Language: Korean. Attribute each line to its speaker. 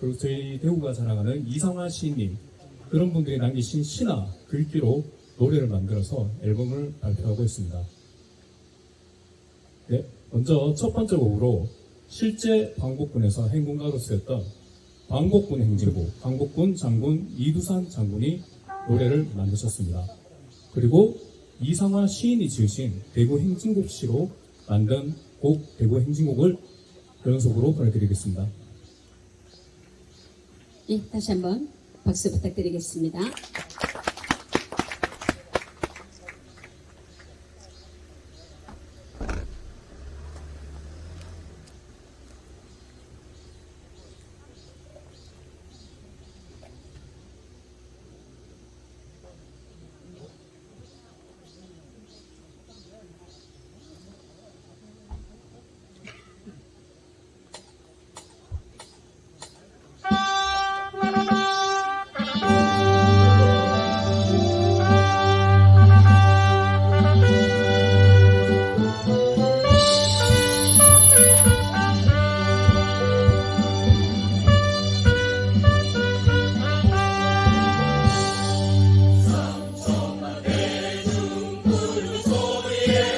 Speaker 1: 그리고 저희 대구가 자랑하는 이상화 시인님 그런 분들이 남기신 시나 글귀로 노래를 만들어서 앨범을 발표하고 있습니다. 네, 먼저 첫 번째 곡으로 실제 광복군에서 행군가로 쓰였던 광복군 행진곡, 광복군 장군 이두산 장군이 노래를 만드셨습니다. 그리고 이상화 시인이 지으신 대구 행진곡 시로 만든 곡 대구 행진곡을 연속으로 보내드리겠습니다.
Speaker 2: 예, 다시 한번 박수 부탁드리겠습니다. Yeah.